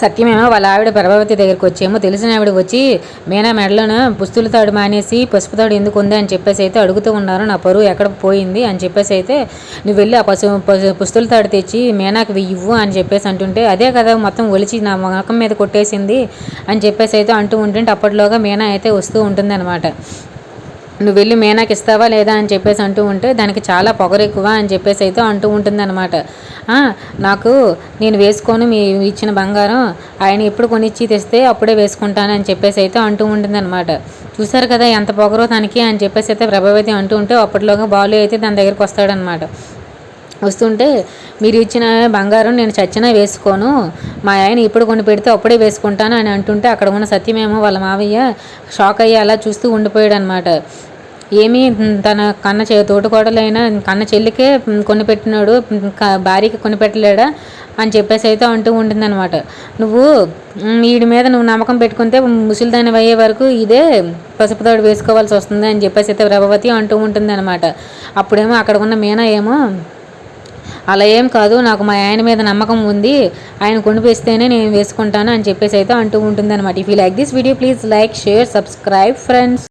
సత్యమేమో వాళ్ళ ఆవిడ ప్రభావతి దగ్గరికి వచ్చేమో తెలిసిన ఆవిడ వచ్చి మీనా మెడలోన పుస్తుల తాడు మానేసి పసుపు తాడు ఎందుకు ఉంది? అని చెప్పేసి అయితే అడుగుతూ ఉన్నారు. నా పరువు ఎక్కడ పోయింది? అని చెప్పేసి అయితే నువ్వు వెళ్ళి ఆ పసు పుస్తుల తాడు తెచ్చి మీనాకి ఇవ్వు అని చెప్పేసి అంటుంటే అదే కదా మొత్తం ఒలిచి నా ముఖం మీద కొట్టేసింది అని చెప్పేసి అయితే అంటూ ఉంటుంటే అప్పట్లోగా మీనా అయితే వస్తూ ఉంటుంది నువ్వు వెళ్ళి మేనాకి ఇస్తావా లేదా అని చెప్పేసి అంటూ ఉంటే దానికి చాలా పొగరు ఎక్కువ అని చెప్పేసి అయితే అంటూ ఉంటుంది అనమాట నాకు నేను వేసుకోను మీ ఇచ్చిన బంగారం ఆయన ఎప్పుడు కొనిచ్చి తెస్తే అప్పుడే వేసుకుంటాను అని చెప్పేసి అయితే అంటూ ఉంటుంది అనమాట చూసారు కదా ఎంత పొగరో తనకి అని చెప్పేసి అయితే ప్రభావతి అంటూ ఉంటే అప్పట్లోగా బాలు అయితే దాని దగ్గరికి వస్తాడనమాట వస్తుంటే మీరు ఇచ్చిన బంగారం నేను చచ్చినా వేసుకోను మా ఆయన ఇప్పుడు కొన్ని పెడితే అప్పుడే వేసుకుంటాను అని అంటుంటే అక్కడ ఉన్న సత్యమేమో వాళ్ళ మావయ్య షాక్ అయ్యి అలా చూస్తూ ఉండిపోయాడు అనమాట ఏమీ తన కన్న చే తోటికోడలైన కన్న చెల్లికే కొని పెట్టినాడు భార్యకి కొని పెట్టలేడా అని చెప్పేసి అయితే అంటూ ఉంటుందన్నమాట. నువ్వు వీడి మీద నువ్వు నమ్మకం పెట్టుకుంటే ముసలిదాని అయ్యే వరకు ఇదే పసుపు తోడు వేసుకోవాల్సి వస్తుంది అని చెప్పేసి అయితే ప్రభావతి అంటూ ఉంటుంది అనమాట అప్పుడేమో అక్కడ ఉన్న మీనా ఏమో అలా ఏం కాదు నాకు మా ఆయన మీద నమ్మకం ఉంది ఆయన కొనిపిస్తేనే నేను వేసుకుంటాను అని చెప్పేసి అయితే అంటూ ఉంటుంది అనమాట if you like this video please like share subscribe friends